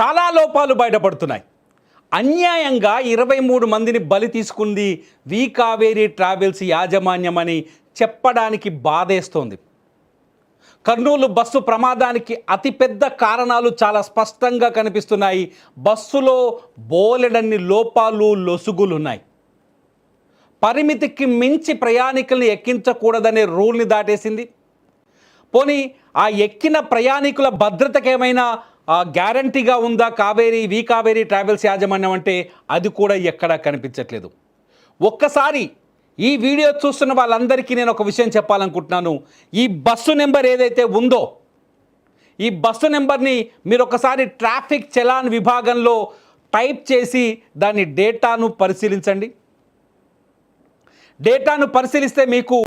చాలా లోపాలు బయటపడుతున్నాయి. అన్యాయంగా ఇరవై మూడు మందిని బలి తీసుకుంది వి కావేరీ ట్రావెల్స్ యాజమాన్యం అని చెప్పడానికి బాధేస్తోంది. కర్నూలు బస్సు ప్రమాదానికి అతిపెద్ద కారణాలు చాలా స్పష్టంగా కనిపిస్తున్నాయి. బస్సులో బోలెడన్ని లోపాలు లొసుగులు ఉన్నాయి పరిమితికి మించి ప్రయాణికుల్ని ఎక్కించకూడదనే రూల్ని దాటేసింది. పోనీ ఆ ఎక్కిన ప్రయాణికుల భద్రతకేమైనా గ్యారంటీగా ఉందా కావేరీ వి కావేరీ ట్రావెల్స్ యాజమాన్యం అంటే అది కూడా ఎక్కడా కనిపించట్లేదు. ఒక్కసారి ఈ వీడియో చూస్తున్న వాళ్ళందరికీ నేను ఒక విషయం చెప్పాలనుకుంటున్నాను. ఈ బస్సు నెంబర్ ఏదైతే ఉందో ఈ బస్సు నెంబర్ని మీరు ఒకసారి ట్రాఫిక్ చలాన్ విభాగంలో టైప్ చేసి దాని డేటాను పరిశీలించండి. డేటాను పరిశీలిస్తే మీకు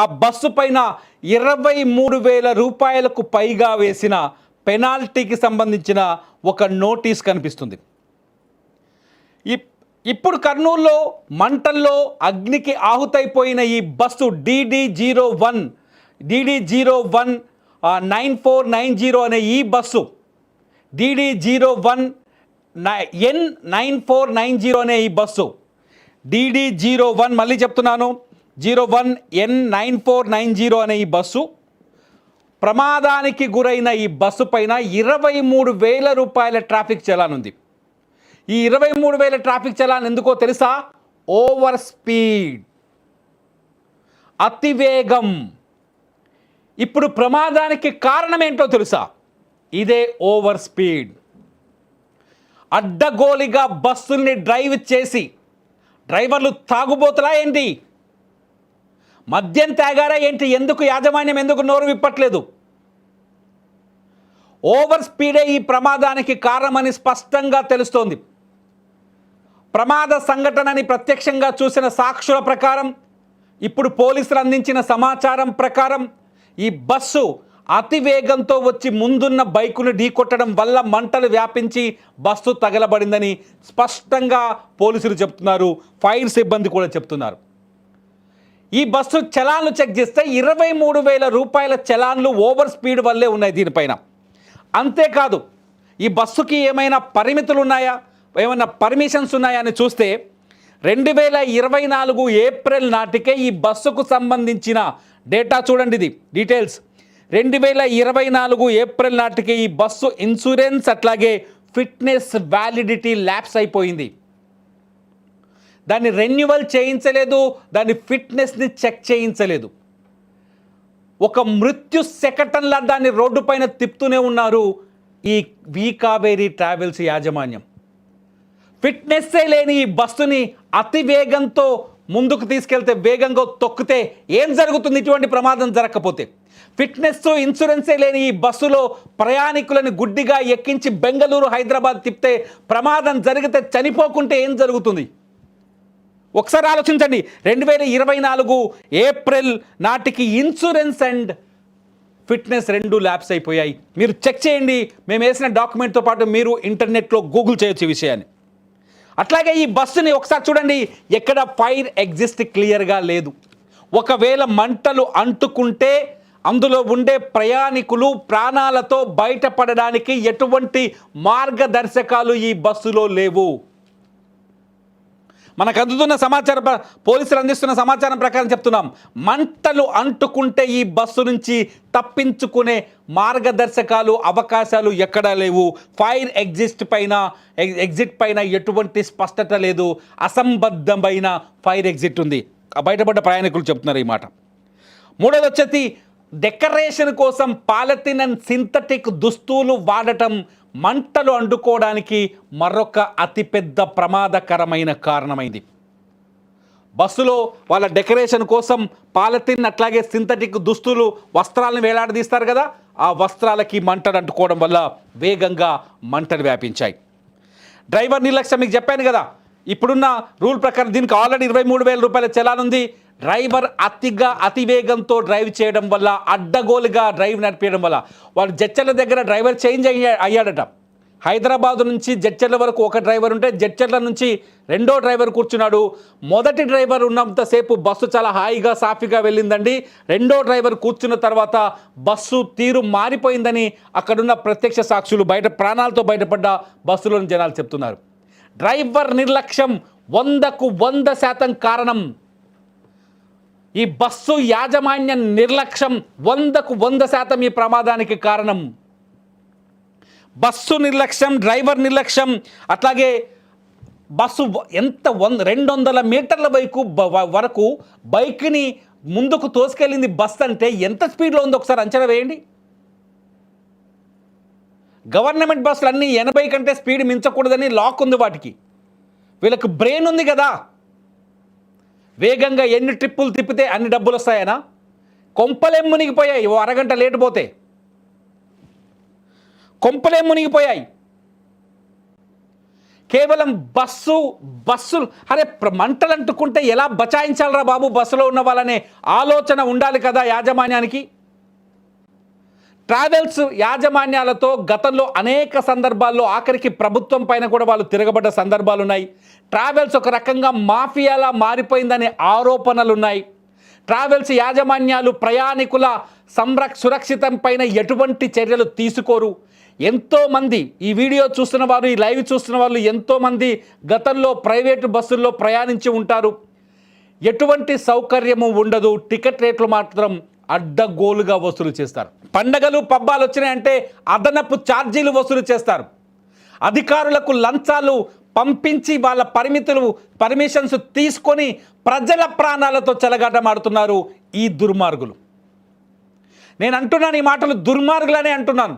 ఆ బస్సు పైన ఇరవై మూడు వేల రూపాయలకు పైగా వేసిన పెనాల్టీకి సంబంధించిన ఒక నోటీస్ కనిపిస్తుంది. ఇప్- ఇప్పుడు కర్నూలులో మంటల్లో అగ్నికి ఆహుతైపోయిన ఈ bus DD zero one DD zero one nine four nine zero అనే ఈ bus DD zero one N nine four nine zero అనే ఈ బస్సు డిడి జీరో వన్ మళ్ళీ చెప్తున్నాను zero one N nine four nine zero అనే ఈ bus ప్రమాదానికి గురైన ఈ బస్సు పైన ఇరవై మూడు వేల రూపాయల ట్రాఫిక్ చలాన్ ఉంది. ఈ ఇరవై మూడు వేల ట్రాఫిక్ చలాన్ ఎందుకో తెలుసా? Over speed. అతివేగం ఇప్పుడు ప్రమాదానికి కారణం ఏంటో తెలుసా? ఇదే ఓవర్ స్పీడ్. అడ్డగోలిగా బస్సుల్ని డ్రైవ్ చేసి డ్రైవర్లు తాగుబోతులా ఏంటి? మద్యం తాగారా ఏంటి? ఎందుకు యాజమాన్యం ఎందుకు నోరు విప్పట్లేదు? ఓవర్ స్పీడే ఈ ప్రమాదానికి కారణమని స్పష్టంగా తెలుస్తోంది. ప్రమాద సంఘటనని ప్రత్యక్షంగా చూసిన సాక్షుల ప్రకారం ఇప్పుడు పోలీసులు అందించిన సమాచారం ప్రకారం ఈ బస్సు అతి వేగంతో వచ్చి ముందున్న బైకును ఢీకొట్టడం వల్ల మంటలు వ్యాపించి బస్సు తగలబడిందని స్పష్టంగా పోలీసులు చెప్తున్నారు. ఫైర్ సిబ్బంది కూడా చెప్తున్నారు. ఈ బస్సు చలాన్లు చెక్ చేస్తే ఇరవై మూడు వేల రూపాయల చలాన్లు ఓవర్ స్పీడ్ వల్లే ఉన్నాయి దీనిపైన. అంతేకాదు ఈ బస్సుకి ఏమైనా పరిమితులు ఉన్నాయా ఏమైనా పర్మిషన్స్ ఉన్నాయా అని చూస్తే రెండు వేల ఇరవై నాలుగు ఏప్రిల్ నాటికే ఈ బస్సుకు సంబంధించిన డేటా చూడండి ఇది డీటెయిల్స్. రెండు వేల ఇరవై నాలుగు ఏప్రిల్ నాటికి ఈ బస్సు ఇన్సూరెన్స్ అట్లాగే ఫిట్నెస్ వ్యాలిడిటీ ల్యాప్స్ అయిపోయింది. దాన్ని రెన్యువల్ చేయించలేదు దాని ఫిట్నెస్ని చెక్ చేయించలేదు. ఒక మృత్యు సెకటన్లా దాన్ని రోడ్డుపైన తిప్పుతూనే ఉన్నారు ఈ వి కావేరీ ట్రావెల్స్ యాజమాన్యం. ఫిట్నెస్సే లేని ఈ బస్సుని అతి వేగంతో ముందుకు తీసుకెళ్తే వేగంగా తొక్కితే ఏం జరుగుతుంది? ఇటువంటి ప్రమాదం జరగకపోతే. ఫిట్నెస్ ఇన్సూరెన్సే లేని ఈ బస్సులో ప్రయాణికులను గుడ్డిగా ఎక్కించి బెంగళూరు హైదరాబాద్ తిప్పితే ప్రమాదం జరిగితే చనిపోకుంటే ఏం జరుగుతుంది? ఒకసారి ఆలోచించండి. రెండు వేల ఇరవై నాలుగు ఏప్రిల్ నాటికి ఇన్సూరెన్స్ అండ్ ఫిట్నెస్ రెండు ల్యాబ్స్ అయిపోయాయి. మీరు చెక్ చేయండి. మేము వేసిన డాక్యుమెంట్తో పాటు మీరు ఇంటర్నెట్లో గూగుల్ చేయొచ్చు ఈ విషయాన్ని. అట్లాగే ఈ బస్సుని ఒకసారి చూడండి. ఎక్కడ ఫైర్ ఎగ్జిస్ట్ క్లియర్గా లేదు. ఒకవేళ మంటలు అంటుకుంటే అందులో ఉండే ప్రయాణికులు ప్రాణాలతో బయటపడడానికి ఎటువంటి మార్గదర్శకాలు ఈ బస్సులో లేవు. మనకు అందుతున్న సమాచారం ప్ర- పోలీసులు అందిస్తున్న సమాచారం ప్రకారం చెప్తున్నాం. మంటలు అంటుకుంటే ఈ బస్సు నుంచి తప్పించుకునే మార్గదర్శకాలు అవకాశాలు ఎక్కడా లేవు. ఫైర్ ఎగ్జిస్ట్ పైన ఎగ్- ఎగ్జిట్ పైన ఎటువంటి స్పష్టత లేదు. అసంబద్ధమైన ఫైర్ ఎగ్జిట్ ఉంది. బయటపడ్డ ప్రయాణికులు చెప్తున్నారు ఈ మాట. మూడోది వచ్చేసి డెకరేషన్ కోసం పాలథిన్ అండ్ సింథటిక్ దుస్తులు వాడటం మంటలు అండుకోవడానికి మరొక అతిపెద్ద ప్రమాదకరమైన కారణమైంది. బస్సులో వాళ్ళ డెకరేషన్ కోసం పాలథిన్ అట్లాగే సింథటిక్ దుస్తులు వస్త్రాలను వేలాడదీస్తారు కదా ఆ వస్త్రాలకి మంటలు అంటుకోవడం వల్ల వేగంగా మంటలు వ్యాపించాయి. డ్రైవర్ నిర్లక్ష్యం మీకు చెప్పాను కదా ఇప్పుడున్న రూల్ ప్రకారం దీనికి ఆల్రెడీ ఇరవై మూడు వేల రూపాయల చలాన్ ఉంది. డ్రైవర్ అతిగా అతివేగంతో డ్రైవ్ చేయడం వల్ల అడ్డగోలుగా డ్రైవ్ నడిపించడం వల్ల వాళ్ళు జడ్చర్ల దగ్గర డ్రైవర్ చేంజ్ అయ్యాడట. హైదరాబాద్ నుంచి జడ్చర్ల వరకు ఒక డ్రైవర్ ఉంటే జడ్చర్ల నుంచి రెండో డ్రైవర్ కూర్చున్నాడు. మొదటి డ్రైవర్ ఉన్నంతసేపు బస్సు చాలా హాయిగా సాఫీగా వెళ్ళిందండి. రెండో డ్రైవర్ కూర్చున్న తర్వాత బస్సు తీరు మారిపోయిందని అక్కడున్న ప్రత్యక్ష సాక్షులు బయట ప్రాణాలతో బయటపడ్డ బస్సులోని జనాలు చెప్తున్నారు. డ్రైవర్ నిర్లక్ష్యం వందకు వంద శాతం కారణం ఈ బస్సు యాజమాన్య నిర్లక్ష్యం వందకు వంద శాతం ఈ ప్రమాదానికి కారణం. బస్సు నిర్లక్ష్యం డ్రైవర్ నిర్లక్ష్యం అట్లాగే బస్సు ఎంత వంద రెండు వందల మీటర్ల వైపు వరకు బైక్ని ముందుకు తోసుకెళ్ళింది బస్ అంటే ఎంత స్పీడ్లో ఉందో ఒకసారి అంచనా వేయండి. గవర్నమెంట్ బస్సులు అన్నీ ఎనభై కంటే స్పీడ్ మించకూడదని లాక్ ఉంది వాటికి. వీళ్ళకి బ్రెయిన్ ఉంది కదా. వేగంగా ఎన్ని ట్రిప్పులు తిప్పితే అన్ని డబ్బులు వస్తాయనా? కొంపలేం మునిగిపోయాయి. ఓ అరగంట లేటు పోతే. కొంపలేం మునిగిపోయాయి. కేవలం బస్సు బస్సులు అరే ప్ర- మంటలు అంటుకుంటే ఎలా బచాయించాలరా బాబు బస్సులో ఉన్న వాళ్ళనే? ఆలోచన ఉండాలి కదా యాజమాన్యానికి. ట్రావెల్స్ యాజమాన్యాలతో గతంలో అనేక సందర్భాల్లో ఆఖరికి ప్రభుత్వం పైన కూడా వాళ్ళు తిరగబడ్డ సందర్భాలు ఉన్నాయి ట్రావెల్స్ ఒక రకంగా మాఫియాలా మారిపోయిందనే ఆరోపణలు ఉన్నాయి ట్రావెల్స్ యాజమాన్యాలు ప్రయాణికుల సంరక్ష సురక్షితం పైన ఎటువంటి చర్యలు తీసుకోరు. ఎంతోమంది ఈ వీడియో చూస్తున్న వారు ఈ లైవ్ చూస్తున్న వాళ్ళు ఎంతోమంది గతంలో ప్రైవేటు బస్సుల్లో ప్రయాణించి ఉంటారు. ఎటువంటి సౌకర్యము ఉండదు. టికెట్ రేట్లు మాత్రం అడ్డగోలుగా వసూలు చేస్తారు. పండగలు పబ్బాలు వచ్చినాయంటే అదనపు ఛార్జీలు వసూలు చేస్తారు. అధికారులకు లంచాలు పంపించి వాళ్ళ పరిమితులు పర్మిషన్స్ తీసుకొని ప్రజల ప్రాణాలతో చెలగాటమాడుతున్నారు ఈ దుర్మార్గులు. నేను అంటున్నాను ఈ మాటలు దుర్మార్గులనే అంటున్నాను.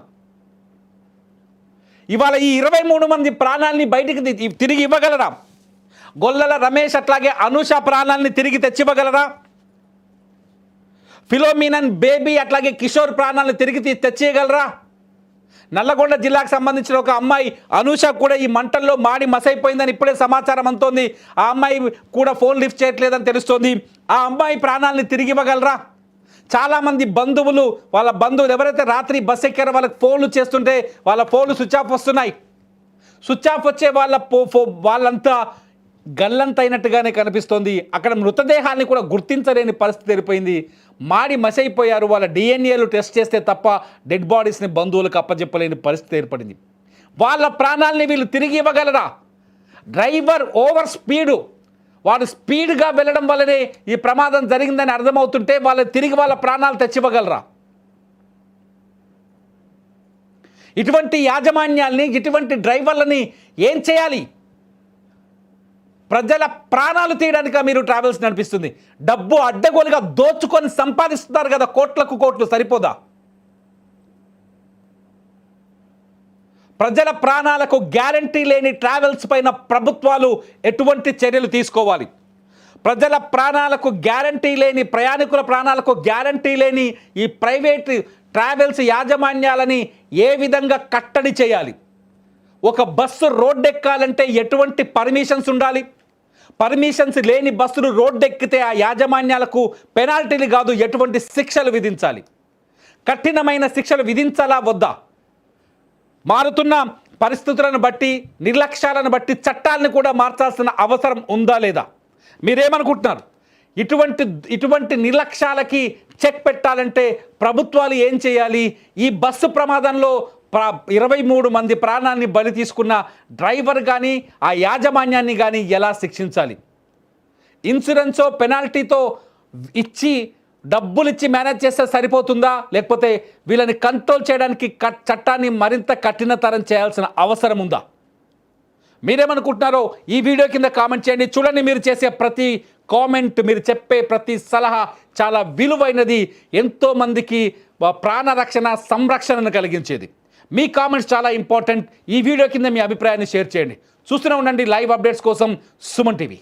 ఇవాళ ఈ ఇరవై మూడు మంది ప్రాణాలని బయటికి తిరిగి ఇవ్వగలరా? గొల్లల రమేష్ అట్లాగే అనూష ప్రాణాలని తిరిగి తెచ్చివ్వగలరా? ఫిలోమినన్ బేబీ అట్లాగే కిషోర్ ప్రాణాలను తిరిగి తెచ్చేయగలరా? నల్లగొండ జిల్లాకు సంబంధించిన ఒక అమ్మాయి అనూష కూడా ఈ మంటల్లో మాడి మసైపోయిందని ఇప్పుడే సమాచారం అంతోంది ఆ అమ్మాయి కూడా ఫోన్ లిఫ్ట్ చేయట్లేదని తెలుస్తోంది. ఆ అమ్మాయి ప్రాణాలని తిరిగి ఇవ్వగలరా? చాలామంది బంధువులు వాళ్ళ బంధువులు ఎవరైతే రాత్రి బస్ ఎక్కారో వాళ్ళకి ఫోన్లు చేస్తుంటే వాళ్ళ ఫోన్లు స్విచ్ ఆఫ్ వస్తున్నాయి. స్విచ్ ఆఫ్ వచ్చే వాళ్ళ ఫో- వాళ్ళంతా గల్లంతైనట్టుగానే కనిపిస్తోంది. అక్కడ మృతదేహాన్ని కూడా గుర్తించలేని పరిస్థితి ఏర్పడింది. మాడి మసైపోయారు. వాళ్ళ డిఎన్ఏలు టెస్ట్ చేస్తే తప్ప డెడ్ బాడీస్ని బంధువులకు అప్పజెప్పలేని పరిస్థితి ఏర్పడింది. వాళ్ళ ప్రాణాలని వీళ్ళు తిరిగి ఇవ్వగలరా? Driver over speed. వాడు స్పీడ్గా వెళ్ళడం వల్లనే ఈ ప్రమాదం జరిగిందని అర్థమవుతుంటే వాళ్ళ తిరిగి వాళ్ళ ప్రాణాలు తెచ్చివ్వగలరా? ఇటువంటి యాజమాన్యాల్ని ఇటువంటి డ్రైవర్లని ఏం చేయాలి? ప్రజల ప్రాణాలు తీయడానికి మీరు ట్రావెల్స్ నడిపిస్తుంది. డబ్బు అడ్డగోలుగా దోచుకొని సంపాదిస్తున్నారు కదా కోట్లకు కోట్లు సరిపోదా? ప్రజల ప్రాణాలకు గ్యారంటీ లేని ట్రావెల్స్ పైన ప్రభుత్వాలు ఎటువంటి చర్యలు తీసుకోవాలి? ప్రజల ప్రాణాలకు గ్యారంటీ లేని ప్రయాణికుల ప్రాణాలకు గ్యారంటీ లేని ఈ ప్రైవేట్ ట్రావెల్స్ యాజమాన్యాలని ఏ విధంగా కట్టడి చేయాలి? ఒక బస్సు రోడ్డెక్కాలంటే ఎటువంటి పర్మిషన్స్ ఉండాలి? పర్మిషన్స్ లేని బస్సులు రోడ్డెక్కితే ఆ యాజమాన్యాలకు పెనాల్టీలు కాదు ఎటువంటి శిక్షలు విధించాలి? కఠినమైన శిక్షలు విధించాలా వద్దా? మారుతున్న పరిస్థితులను బట్టి నిర్లక్ష్యాలను బట్టి చట్టాలను కూడా మార్చాల్సిన అవసరం ఉందా లేదా? మీరేమనుకుంటున్నారు? ఇటువంటి ఇటువంటి నిర్లక్ష్యాలకి చెక్ పెట్టాలంటే ప్రభుత్వాలు ఏం చేయాలి? ఈ బస్సు ప్రమాదంలో ప్రా ఇరవై మూడు మంది ప్రాణాన్ని బలి తీసుకున్న డ్రైవర్ కానీ ఆ యాజమాన్యాన్ని కానీ ఎలా శిక్షించాలి? ఇన్సూరెన్సో పెనాల్టీతో ఇచ్చి డబ్బులు ఇచ్చి మేనేజ్ చేస్తే సరిపోతుందా? లేకపోతే వీళ్ళని కంట్రోల్ చేయడానికి కట్- చట్టాన్ని మరింత కఠినతరం చేయాల్సిన అవసరం ఉందా? మీరేమనుకుంటున్నారో ఈ వీడియో కింద కామెంట్ చేయండి. చూడండి మీరు చేసే ప్రతి కామెంట్ మీరు చెప్పే ప్రతి సలహా చాలా విలువైనది ఎంతోమందికి ప్రాణరక్షణ ప్రాణ రక్షణ సంరక్షణను కలిగించేది. మీ కామెంట్స్ చాలా ఇంపార్టెంట్ ఈ వీడియో కింద మీ అభిప్రాయాన్ని షేర్ చేయండి. చూస్తూనే ఉండండి. లైవ్ అప్డేట్స్ కోసం సుమన్ టీవీ.